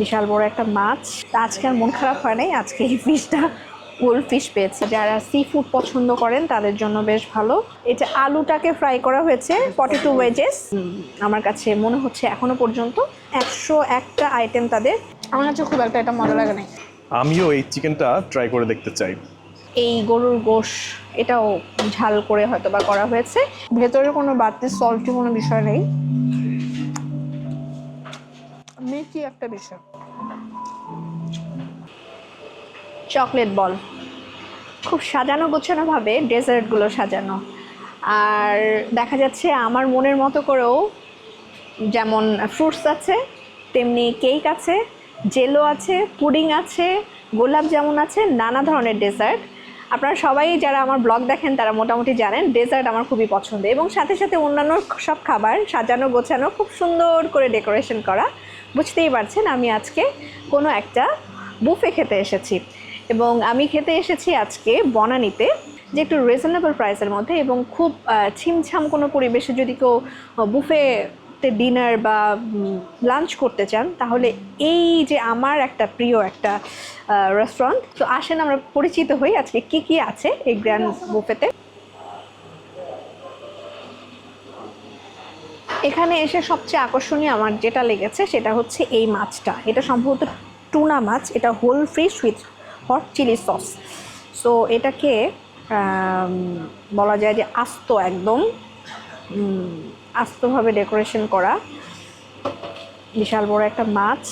বিশাল বড় একটা মাছ। তা আজকে আর মন খারাপ হয় নাই। আজকে এই ফিশটা গোল ফিশ পেয়েছে। যারা সি ফুড পছন্দ করেন তাদের জন্য বেশ ভালো। এটা আলুটাকে ফ্রাই করা হয়েছে পটেটো ওয়েজেস আমার কাছে মনে হচ্ছে এখনও পর্যন্ত একশো একটা আইটেম তাদের। আমার কাছে খুব একটা এটা মজা লাগে নাই। আমিও এই চিকেনটা ট্রাই করে দেখতে চাই। এই গরুর গোশ এটাও ঝাল করে হয়তো বা করা হয়েছে। ভেতরে কোনো বাড়তি সল্টি কোনো বিষয় নেই। মিষ্টি একটা বিষয়? Chocolate ball. খুব সাজানো গোছানো ভাবে ডেজার্টগুলো সাজানো। আর দেখা যাচ্ছে আমার মনের মতো করেও যেমন ফ্রুটস আছে, তেমনি কেক আছে, জেলো আছে, পুডিং আছে, গোলাপ জামুন আছে, নানা ধরনের ডেজার্ট। আপনারা সবাই যারা আমার ব্লগ দেখেন তারা মোটামুটি জানেন ডেজার্ট আমার খুবই পছন্দ এবং সাথে সাথে অন্যান্য সব খাবার সাজানো গোছানো, খুব সুন্দর করে ডেকোরেশন করা। বুঝতেই পারছেন, আমি আজকে কোনো একটা বুফে খেতে এসেছি। এবং আমি খেতে এসেছি আজকে বনানিতে, যে একটু রিজনেবল প্রাইসের মধ্যে এবং খুব ছিমছাম কোনো পরিবেশে যদি কেউ বুফে ডিনার বা লাঞ্চ করতে চান, তাহলে এই যে আমার একটা প্রিয় একটা রেস্টুরেন্ট তো আসেন আমরা পরিচিত হই আজকে কি কি আছে এই গ্র্যান্ড বুফেতে এখানে এসে সবচেয়ে আকর্ষণীয় আমার যেটা লেগেছে সেটা হচ্ছে এই মাছটা। এটা সম্ভবত টুনা মাছ, এটা whole fish with hot chilli sauce so এটাকে বলা যায় যে আস্ত একদম আস্তভাবে ডেকোরেশন করা। বিশাল বড় একটা মাছ।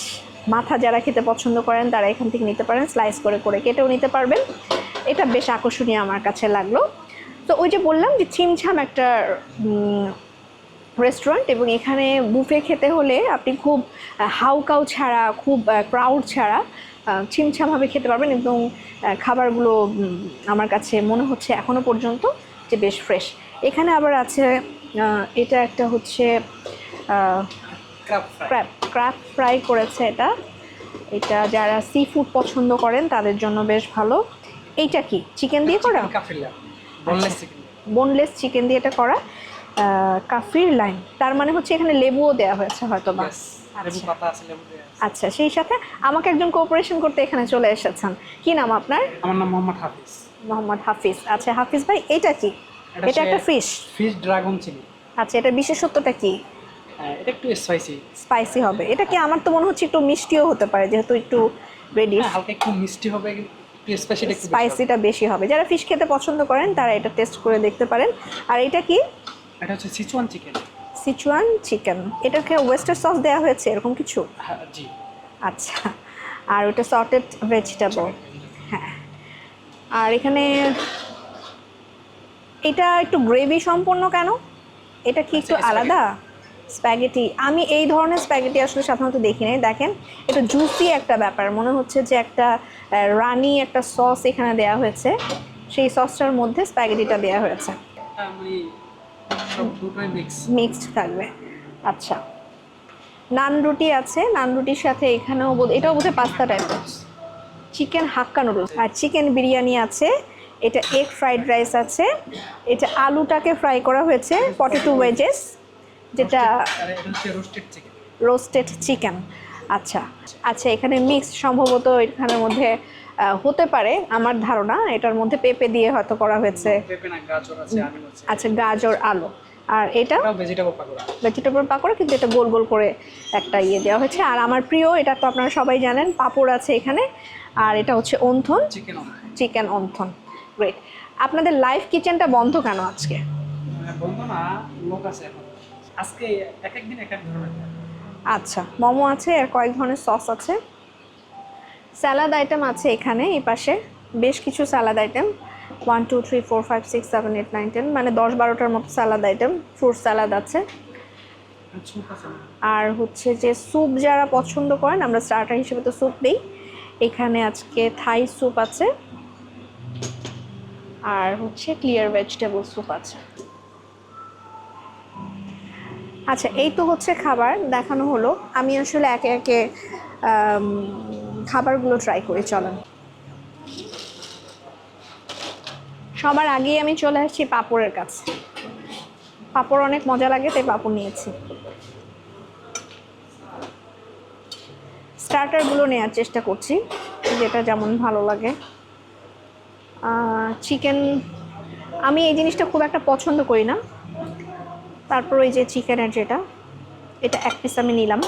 মাথা যারা খেতে পছন্দ করেন, তারা এখান থেকে নিতে পারেন স্লাইস করে করে কেটেও নিতে পারবেন। এটা বেশ আকর্ষণীয় আমার কাছে লাগল। তো ওই যে বললাম যে ছিমছাম একটা রেস্টুরেন্ট এবং এখানে বুফে খেতে হলে আপনি খুব হাউকাউ ছাড়া খুব ক্রাউড ছাড়া ছিমছামভাবে খেতে পারবেন এবং খাবারগুলো আমার কাছে মনে হচ্ছে এখনও পর্যন্ত যে বেশ ফ্রেশ এখানে আবার আছে এটা একটা হচ্ছে ক্র্যাপ ক্র্যাপ ফ্রাই করেছে এটা। এটা যারা সি ফুড পছন্দ করেন তাদের জন্য বেশ ভালো। এইটা কি? চিকেন দিয়ে করা? বনলেস চিকেন চিকেন দিয়ে এটা করা। কাফির লাইন। তার মানে হচ্ছে এখানে লেবুও দেওয়া হয়েছে হয়তো বা আচ্ছা। আচ্ছা সেই সাথে আমাকে একজন কোঅপারেশন করতে এখানে চলে এসেছেন। কি নাম আপনার? আমার নাম মোহাম্মদ হাফিজ। মোহাম্মদ হাফিজ। আচ্ছা হাফিজ ভাই এটা কি? এটা একটা ফিশ ফিশ ড্রাগন চিলি আচ্ছা এটা বিশেষত্বটা কি? এটা একটু স্পাইসি স্পাইসি হবে। এটা কি আমার তো মনে হচ্ছে একটু মিষ্টিও হতে পারে যেহেতু একটু রেডিশ হালকা একটু মিষ্টি হবে। স্পাইসিটা বেশি হবে। যারা ফিশ খেতে পছন্দ করেন তারা এটা টেস্ট করে দেখতে পারেন। আর এটা কি? এটা হচ্ছে সিচুয়ান চিকেন সিচুয়ান চিকেন এটাকে ওয়েস্টার সস দেওয়া হয়েছে এরকম কিছু? হ্যাঁ জি। আচ্ছা। আর ওটা সর্টেড ভেজিটেবল হ্যাঁ। আর এখানে এটা একটু গ্রেভি সম্পূর্ণ কেন? এটা কি একটু আচ্ছা, আলাদা? স্প্যাগেটি আমি এই ধরনের স্প্যাগেটি আসলে সাধারণত দেখি নাই। দেখেন এটা জুসি একটা ব্যাপার। মনে হচ্ছে যে একটা রানি একটা সস এখানে দেওয়া হয়েছে। সেই সসটার মধ্যে স্প্যাগেটিটা দেওয়া হয়েছে। মিক্সড থাকবে। আচ্ছা। নান রুটি আছে। নান রুটির সাথে এখানেও এটাও বোধহয় পাস্তা টাইপের চিকেন হাক্কা নুডলস আর চিকেন বিরিয়ানি আছে। এটা এগ ফ্রাইড রাইস আছে। এটা আলুটাকে ফ্রাই করা হয়েছে পটেটো ওয়েজেস যেটা রোস্টেড চিকেন আচ্ছা। আচ্ছা এখানে মিক্স সম্ভবত এখানের মধ্যে হতে পারে আমার ধারণা এটার মধ্যে পেঁপে দিয়ে হয়তো করা হয়েছে। আচ্ছা গাজর আলু। আর এটা? ভেজিটেবল পাকোড়া। ভেজিটেবল পাকোড়া কিন্তু এটা গোল গোল করে একটা ইয়ে দেওয়া হয়েছে। আর আমার প্রিয় এটা তো আপনারা সবাই জানেন পাপড় আছে এখানে। আর এটা হচ্ছে অন্থন। Chicken wonton. গ্রেট আপনাদের লাইভ কিচেনটা বন্ধ কেন আজকে? বলব না লোক আছে আজকে এক এক দিন এক এক ধরনের। আচ্ছা মোমো আছে আর কয়েক ধরনের সস আছে। স্যালাড আইটেম আছে এখানে, এই পাশে। বেশ কিছু salad item one two three four five six seven eight nine ten মানে দশ বারোটার মতো স্যালাড আইটেম ফ্রুট স্যালাড আছে। আর হচ্ছে যে স্যুপ যারা পছন্দ করেন, আমরা স্টার্টার হিসেবে তো স্যুপ দিই। এখানে আজকে থাই স্যুপ আছে। আর হচ্ছে ক্লিয়ার ভেজিটেবল স্যুপ আছে। আচ্ছা এই তো হচ্ছে খাবার। দেখানো হলো। আমি আসলে একে একে খাবারগুলো ট্রাই করি চলেন সবার আগেই আমি চলে আসছি পাপড়ের কাছে। পাপড় অনেক মজা লাগে, তাই পাপড় নিয়েছি। স্টার্টারগুলো নেওয়ার চেষ্টা করছি, যেটা যেমন ভালো লাগে। চিকেন আমি এই জিনিসটা খুব একটা পছন্দ করি না। তারপর ওই যে চিকেনের যেটা, এটা এক পিস আমি নিলাম।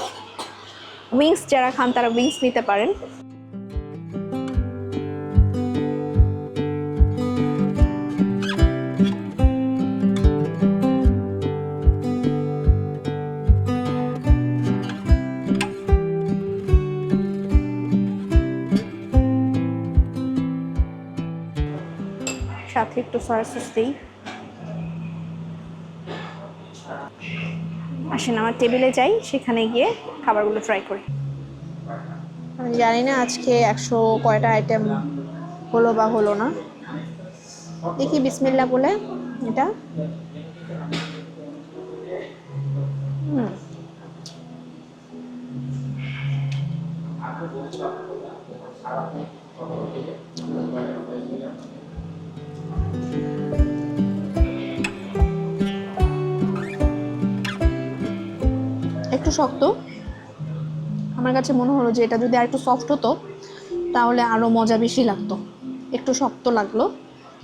উইংস যারা খান তারা উইংস নিতে পারেন। সাথে একটু সয়া সস দিই। আসেন আমার টেবিলে যাই, সেখানে গিয়ে খাবারগুলো ট্রাই করি। আমি জানি না আজকে একশো কয়টা আইটেম হলো বা হলো না। দেখি বিসমিল্লা বলে এটা। শক্ত। আমার কাছে মনে হলো যে এটা যদি আর একটু সফট হতো, তাহলে আরও মজা বেশি লাগতো। একটু শক্ত লাগল,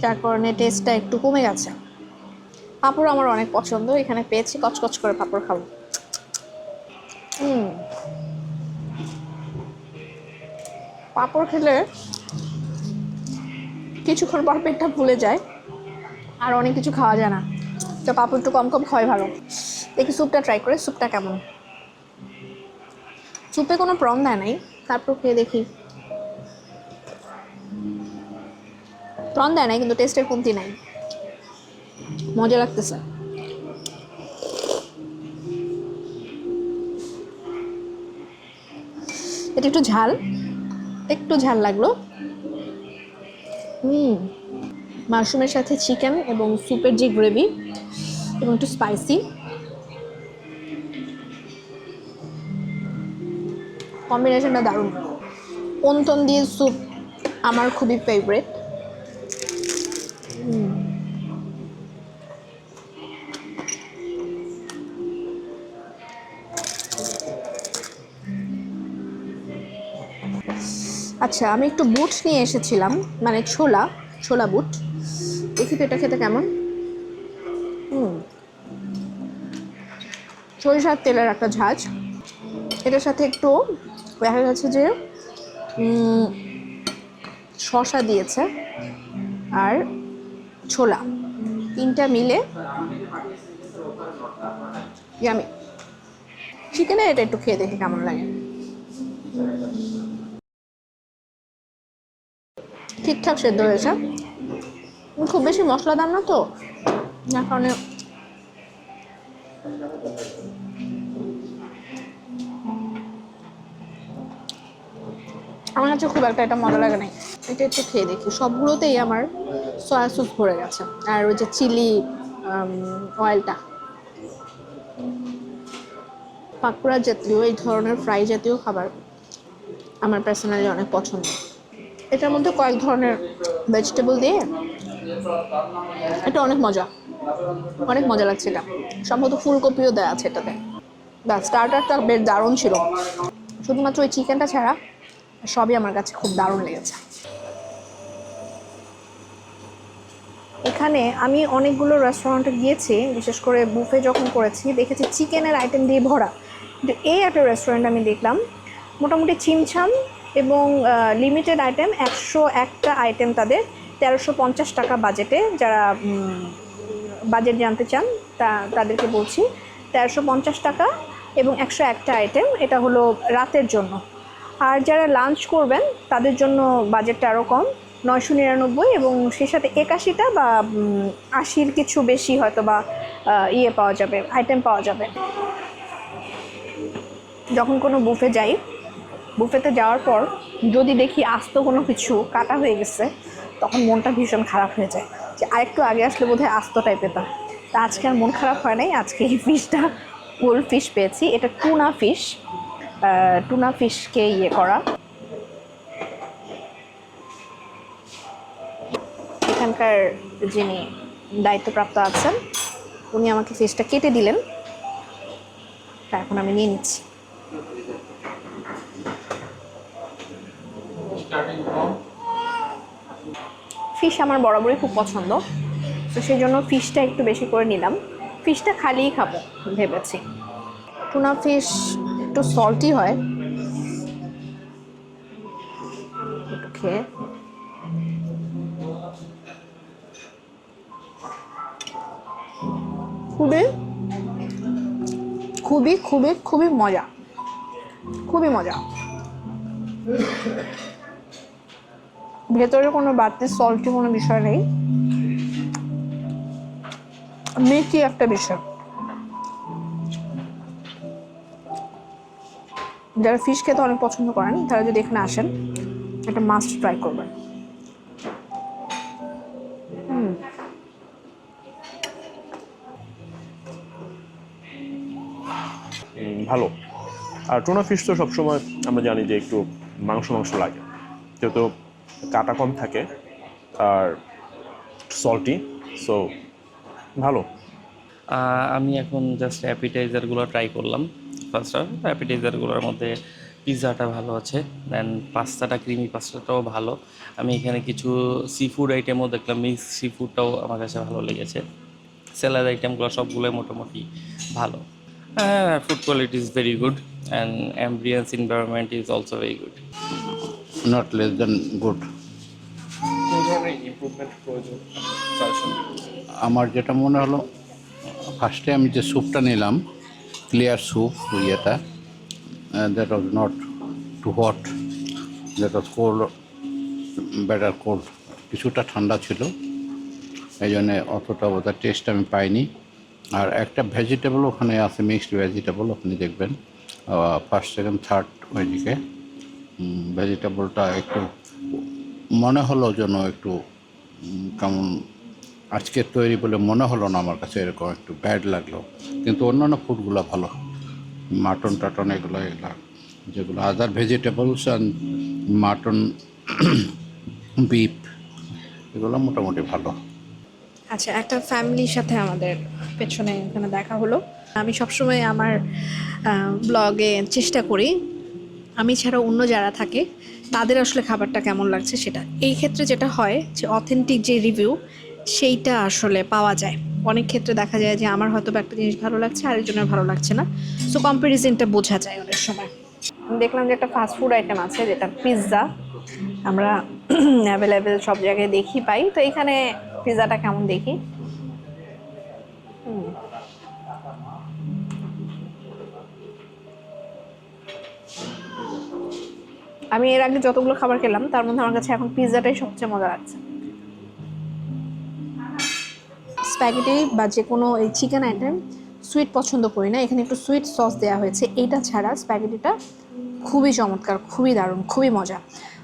যার কারণে টেস্টটা একটু কমে গেছে। পাঁপড় আমার অনেক পছন্দ, এখানে পেয়েছি, কচকচ করে পাঁপড় খাব। পাঁপড় খেলে কিছুক্ষণ পর পেটটা ভুলে যায়, আর অনেক কিছু খাওয়া যায় না। তো পাঁপড় একটু কম কম খাওয়াই ভালো। দেখি স্যুপটা ট্রাই করে স্যুপটা কেমন? স্যুপে কোনো প্রম দেয় নাই। তারপর খেয়ে দেখি। প্রন দেয় নাই, কিন্তু টেস্টের কমতি নাই। মজা লাগতেছে। এটা একটু ঝাল। একটু ঝাল লাগল। হুম। মাশরুমের সাথে চিকেন এবং স্যুপের যে গ্রেভি এবং একটু স্পাইসি কম্বিনেশনটা দারুণ। অন্তন দিয়ে স্যুপ আমার খুবই ফেভারেট আচ্ছা আমি একটু বুট নিয়ে এসেছিলাম মানে ছোলা ছোলা বুট। দেখি তো এটা খেতে কেমন। হুম। সরিষার তেলের একটা ঝাঁজ। এটার সাথে একটু দেখা গেছে যে শসা দিয়েছে আর ছোলা। তিনটা মিলে আমি চিকেনের এটা একটু খেয়ে দেখি কেমন লাগে। ঠিকঠাক সেদ্ধ হয়েছে। খুব বেশি মশলাদার না তো? যার কারণে আমার কাছে খুব একটা এটা মজা লাগে নাই। এটা একটু খেয়ে দেখি। সবগুলোতেই আমার সয়া সস ভরে গেছে। আর ওই যে চিলি অয়েলটা পাকোড়া জাতীয়, এই ধরনের ফ্রাই জাতীয় খাবার আমার পার্সোনালি অনেক পছন্দ। এটার মধ্যে কয়েক ধরনের ভেজিটেবল দিয়ে এটা অনেক মজা। অনেক মজা লাগছে এটা সম্ভবত ফুলকপিও দেওয়া আছে এটাতে। ব্যাস স্টার্টারটা বেশ দারুণ ছিল। শুধুমাত্র ওই চিকেনটা ছাড়া সবই আমার কাছে খুব দারুণ লেগেছে। এখানে আমি অনেকগুলো রেস্টুরেন্টে গিয়েছি, বিশেষ করে বুফে যখন করেছি, দেখেছি চিকেনের আইটেম দিয়ে ভরা। কিন্তু এই একটা রেস্টুরেন্ট আমি দেখলাম, মোটামুটি চিমছাম এবং লিমিটেড আইটেম একশো একটা আইটেম তাদের, তেরোশো পঞ্চাশ টাকা বাজেটে যারা বাজেট জানতে চান, তা, তাদেরকে বলছি, তেরোশো পঞ্চাশ টাকা এবং একশো একটা আইটেম এটা হলো রাতের জন্য। আর যারা লাঞ্চ করবেন, তাদের জন্য বাজেটটা আরও কম, নয়শো নিরানব্বই এবং সেই সাথে একাশিটা বা আশির কিছু বেশি হয়তো বা ইয়ে পাওয়া যাবে আইটেম পাওয়া যাবে। যখন কোনো বুফে যাই বুফেতে যাওয়ার পর যদি দেখি আস্ত কোনো কিছু কাটা হয়ে গেছে, তখন মনটা ভীষণ খারাপ হয়ে যায় যে আরেকটু আগে আসলে বোধহয় আস্তটাই পেতাম তা আজকে আর মন খারাপ হয় নাই, আজকে এই ফিশটা ফুল ফিশ পেয়েছি। এটা টুনা ফিশ টুনা ফিশকে ইয়ে করা। এখানকার যিনি দায়িত্বপ্রাপ্ত আছেন উনি আমাকে ফিশটা কেটে দিলেন। তা এখন আমি নিয়ে নিচ্ছি। ফিশ আমার বরাবরই খুব পছন্দ। তো সেই জন্য ফিশটা একটু বেশি করে নিলাম। ফিশটা খালিই খাব ভেবেছি। টুনা ফিশ একটু সল্টি হয়। একটু খেয়ে খুবই খুবই খুবই খুবই মজা। খুবই মজা। ভেতরে কোনো বাড়তি সল্টি কোনো বিষয় নেই। মিষ্টি একটা বিষয়। যারা ফিশ খেতে অনেক পছন্দ করেন তারা যদি এখানে আসেন এটা মাস্ট ট্রাই করবেন। ভালো। আর টোনা ফিশ তো সবসময় আমরা জানি যে একটু মাংস মাংস লাগে। যেহেতু কাটা কম থাকে আর সল্টি সো ভালো। আমি এখন জাস্ট অ্যাপিটাইজারগুলো ট্রাই করলাম। ফার্স্ট অ্যাপিটাইজারগুলোর মধ্যে পিৎজাটা ভালো আছে দেন পাস্তাটা ক্রিমি পাস্তাটাও ভালো। আমি এখানে কিছু সি ফুড আইটেমও দেখলাম মিক্স সি ফুডটাও আমার কাছে ভালো লেগেছে। স্যালাড আইটেমগুলো সবগুলোই মোটামুটি ভালো। হ্যাঁ food quality is very good and ambience environment is also very good not less than good improvement প্রয়োজন। আমার যেটা মনে হলো ফার্স্টে আমি যে স্যুপটা নিলাম ক্লিয়ার স্যুপ ইয়েটা that was not too hot that was cold better cold কিছুটা ঠান্ডা ছিল। এই জন্যে অতটা ওটার টেস্ট আমি পাইনি। আর একটা ভেজিটেবল ওখানে আছে মিক্সড ভেজিটেবল আপনি দেখবেন। ফার্স্ট সেকেন্ড থার্ড ওইদিকে। ভেজিটেবলটা একটু মনে হলো যেন একটু কেমন আজকে তৈরি বলে মনে হলো না আমার কাছে, এরকম একটু ব্যাড লাগল। কিন্তু অন্যান্য ফুডগুলো ভালো। মাটন টাটন এগুলো এগুলো, যেগুলো other vegetables and mutton beef এগুলো মোটামুটি ভালো। আচ্ছা একটা ফ্যামিলির সাথে আমাদের পেছনে এখানে দেখা হলো। আমি সবসময় আমার ব্লগে চেষ্টা করি। আমি ছাড়া অন্য যারা থাকে, তাদের আসলে খাবারটা কেমন লাগছে সেটা। এই ক্ষেত্রে যেটা হয় যে অথেন্টিক যে রিভিউ সেইটা আসলে পাওয়া যায়। অনেক ক্ষেত্রে দেখা যায় যে আমার হয়তো একটা জিনিস ভালো লাগছে, আরেকজনের ভালো লাগছে না। সো কম্পারিজনটা বোঝা যায় অনেক সময়। দেখলাম যে একটা ফাস্ট ফুড আইটেম আছে, যেটা পিৎজা আমরা অ্যাভেলেবেল সব জায়গায় দেখি পাই। তো এখানে পিৎজাটা কেমন দেখি? আমি এর আগে যতগুলো খাবার খেলাম, তার মধ্যে আমার কাছে এখন পিৎজাটাই সবচেয়ে মজা লাগছে। স্প্যাগেটি বা যে কোনো এই চিকেন আইটেম সুইট পছন্দ করি না। এখানে একটু সুইট সস দেওয়া হয়েছে। এইটা ছাড়া স্প্যাগেটিটা খুবই চমৎকার, খুবই দারুণ, খুবই মজা।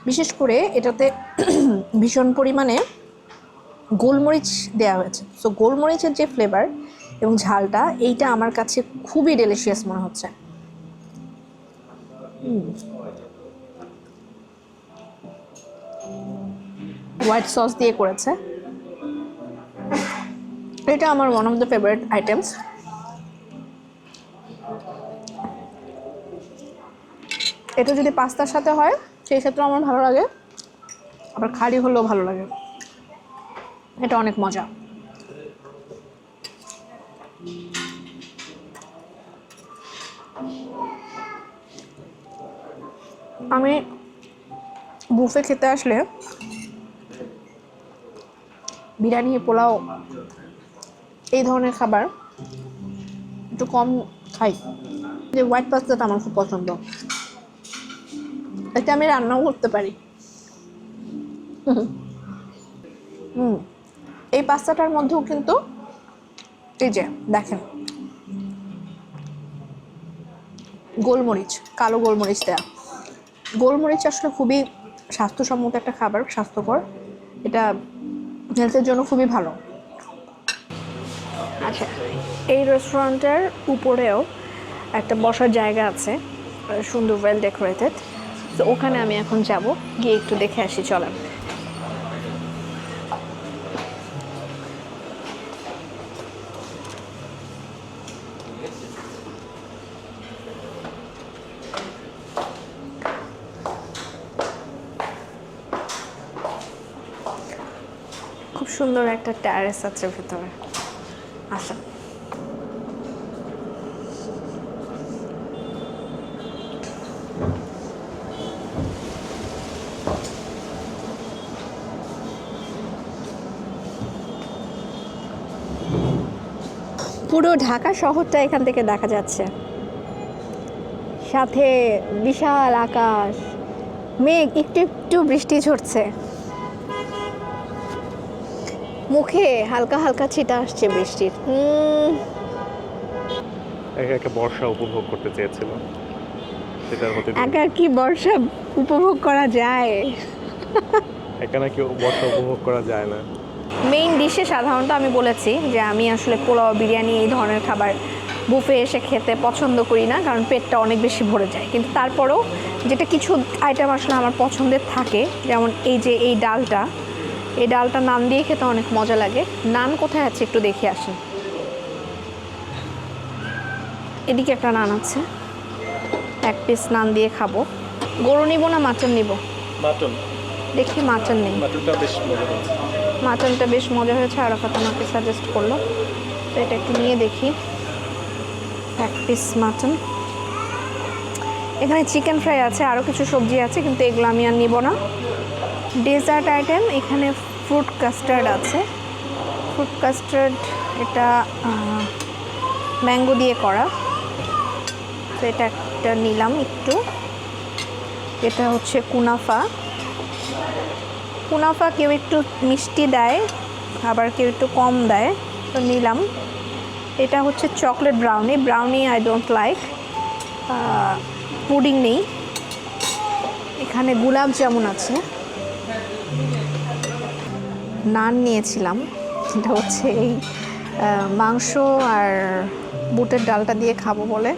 বিশেষ করে এটাতে ভীষণ পরিমাণে গোলমরিচ দেওয়া হয়েছে। সো গোলমরিচের যে ফ্লেভার এবং ঝালটা, এইটা আমার কাছে খুবই ডেলিশিয়াস মনে হচ্ছে। হোয়াইট সস দিয়ে করেছে। এটা আমার one of the favourite items এটা যদি পাস্তার সাথে হয়, সেই ক্ষেত্রে আমার ভালো লাগে। আবার খালি হলেও ভালো লাগে। এটা অনেক মজা। আমি বুফে খেতে আসলে বিরিয়ানি, পোলাও এই ধরনের খাবার একটু কম খাই। যে হোয়াইট পাস্তাটা আমার খুব পছন্দ। এটা আমি রান্নাও করতে পারি। হুম। এই পাস্তাটার মধ্যেও কিন্তু এই যে, দেখেন। গোলমরিচ, কালো গোলমরিচ দেয়া। গোলমরিচ আসলে খুবই স্বাস্থ্যসম্মত একটা খাবার, স্বাস্থ্যকর। এটা হেলথের জন্য খুবই ভালো। আছে এই রেস্টুরেন্টের উপরেও একটা বসার জায়গা আছে, সুন্দর ওয়েল ডেকোরেটেড তো ওখানে আমি এখন যাব, গিয়ে একটু দেখে আসি, চলেন। খুব সুন্দর একটা ট্যারেস আছে ভেতরে। আসা। পুরো ঢাকা শহরটা এখান থেকে দেখা যাচ্ছে। সাথে বিশাল আকাশ, মেঘ, একটু একটু বৃষ্টি ঝরছে। মুখে হালকা হালকা ছিটা আসছে বৃষ্টির। উম, একা একা বর্ষা উপভোগ করতে চেয়েছিল। সেটার হতে একা কি বর্ষা উপভোগ করা যায়? একা নাকি বর্ষা উপভোগ করা যায় না? মেইন ডিশে সাধারণত আমি বলেছি যে আমি আসলে পোলাও বিরিয়ানি এই ধরনের খাবার বুফে এসে খেতে পছন্দ করি না কারণ পেটটা অনেক বেশি ভরে যায়। কিন্তু তারপরেও যেটা কিছু আইটেম আসলে আমার পছন্দের থাকে যেমন এই যে এই ডালটা এই ডালটা নান দিয়ে খেতে অনেক মজা লাগে। নান কোথায় আছে একটু দেখে আসি। এদিকে একটা নান আছে। এক পিস নান দিয়ে খাব। গরু নিব না মাটন নিব? মাটন। দেখি মাটন নেই। মাটনটা বেশ মজা হয়েছে। মাটনটা বেশ মজা হয়েছে আরাফাত আমাকে সাজেস্ট করল। তো এটা একটু নিয়ে দেখি। এক পিস মাটন। এখানে চিকেন ফ্রাই আছে আরও কিছু সবজি আছে কিন্তু এগুলো আমি আর নিব না। ডেজার্ট আইটেম এখানে ফ্রুট কাস্টার্ড আছে। ফ্রুট কাস্টার্ড এটা ম্যাঙ্গো দিয়ে করা। তো এটা একটা নিলাম একটু। এটা হচ্ছে কুনাফা। কুনাফা কেউ একটু মিষ্টি দেয়, আবার কেউ একটু কম দেয়। তো নিলাম। এটা হচ্ছে chocolate brownie brownie I don't like pudding নেই। এখানে গুলাব জামুন আছে। নান নিয়েছিলাম, এটা হচ্ছে এই মাংস আর বুটের ডালটা দিয়ে খাব বলে।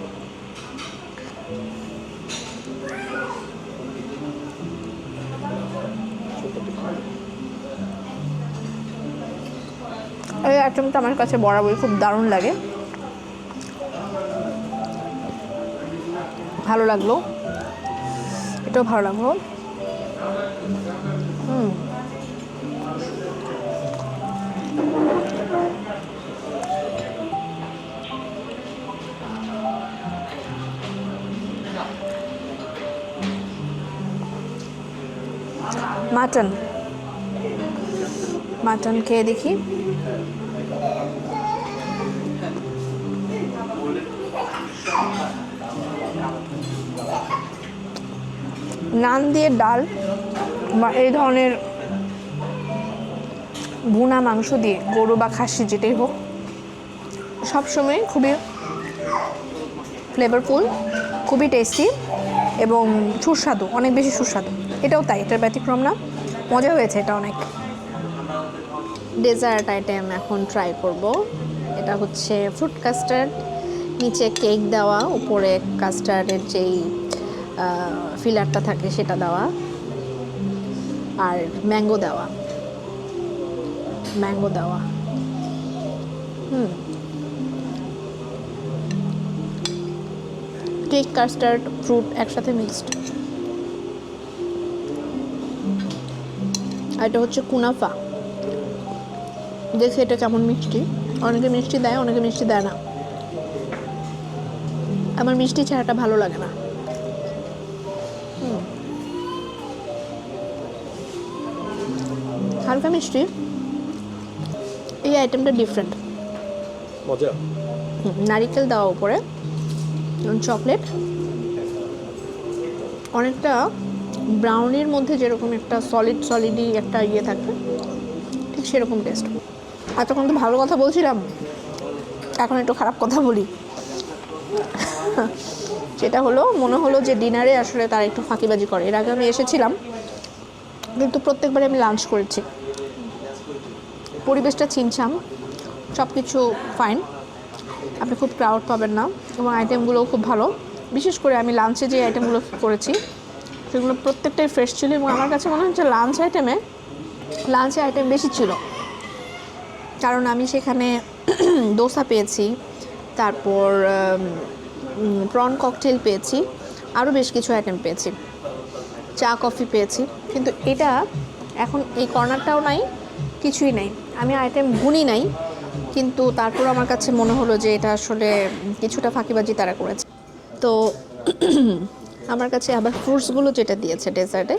এই আইটেমটা আমার কাছে বরাবরই খুব দারুণ লাগে। ভালো লাগল। এটাও ভালো লাগল। হুম। মাটন। মাটন খেয়ে দেখি। নান দিয়ে ডাল বা এই ধরনের ভুনা মাংস দিয়ে, গরু বা খাসি যেটাই হোক, সবসময় খুবই ফ্লেভারফুল খুবই টেস্টি এবং সুস্বাদু, অনেক বেশি সুস্বাদু। এটাও তাই, এটার ব্যতিক্রম না, মজা হয়েছে এটা অনেক। ডেজার্ট আইটেম এখন ট্রাই করব। এটা হচ্ছে ফ্রুট কাস্টার্ড নিচে কেক দেওয়া, উপরে কাস্টার্ডের যেই ফিলারটা থাকে সেটা দেওয়া, আর ম্যাঙ্গো দেওয়া। ম্যাঙ্গো দেওয়া। হুম। কেক কাস্টার্ড ফ্রুট একসাথে মিক্সড আর এটা হচ্ছে কুনাফা। দেখি এটা কেমন মিষ্টি। অনেকে মিষ্টি দেয়, অনেকে মিষ্টি দেয় না। আমার মিষ্টি ছাড়াটা ভালো লাগে না। হালকা মিষ্টি। এই আইটেমটা ডিফারেন্ট মজা। নারিকেল দেওয়া উপরে চকলেট অনেকটা ব্রাউনির মধ্যে যেরকম একটা সলিড সলিডই একটা ইয়ে থাকবে ঠিক সেরকম টেস্ট এতক্ষণ তো ভালো কথা বলছিলাম এখন একটু খারাপ কথা বলি। সেটা হলো মনে হলো যে ডিনারে আসলে তারা একটু ফাঁকিবাজি করে। এর আগে আমি এসেছিলাম কিন্তু প্রত্যেকবারে আমি লাঞ্চ করেছি। পরিবেশটা চিনছাম সব কিছু ফাইন আপনি খুব ক্রাউড পাবেন না, এবং আইটেমগুলোও খুব ভালো। বিশেষ করে আমি লাঞ্চে যে আইটেমগুলো করেছি, সেগুলো প্রত্যেকটাই ফ্রেশ ছিল, এবং আমার কাছে মনে হচ্ছে লাঞ্চ আইটেমে লাঞ্চে আইটেম বেশি ছিল। কারণ আমি সেখানে দোসা পেয়েছি, তারপর প্রন ককটেল পেয়েছি, আরও বেশ কিছু আইটেম পেয়েছি। চা কফি পেয়েছি, কিন্তু এটা এখন এই কর্নারটাও নাই কিছুই নাই। আমি আইটেম গুনি নাই, কিন্তু তারপর আমার কাছে মনে হলো যে এটা আসলে কিছুটা ফাঁকিবাজি তারা করেছে। তো আমার কাছে আবার ফ্রুটসগুলো যেটা দিয়েছে ডেজার্টে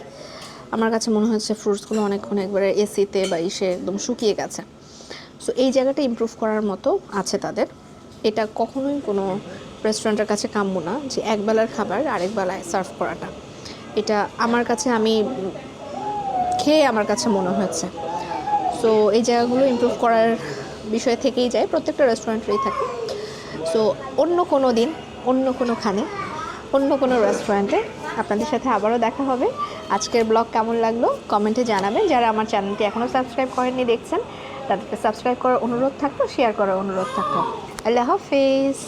আমার কাছে মনে হচ্ছে ফ্রুটসগুলো অনেকক্ষণ একবারে এসিতে বা ইসে একদম শুকিয়ে গেছে। সো এই জায়গাটা ইমপ্রুভ করার মতো আছে তাদের। এটা কখনোই কোনো রেস্টুরেন্টের কাছে কাম্য না যে একবেলার খাবার আরেক বেলায় সার্ভ করাটা। এটা আমার কাছে আমি, খেয়ে আমার কাছে মনে হয়েছে। সো এই জায়গাগুলো ইমপ্রুভ করার বিষয় থেকেই যায়, প্রত্যেকটা রেস্টুরেন্টেই থাকে। সো অন্য কোনো দিন, অন্য কোনো খানে, অন্য কোনো রেস্টুরেন্টে আপনাদের সাথে আবারও দেখা হবে। আজকের ব্লগ কেমন লাগল কমেন্টে জানাবেন। যারা আমার চ্যানেলটি এখনও সাবস্ক্রাইব করেননি দেখছেন, তাদেরকে সাবস্ক্রাইব করার অনুরোধ থাকতো শেয়ার করার অনুরোধ থাকতো আল্লাহ হাফেজ।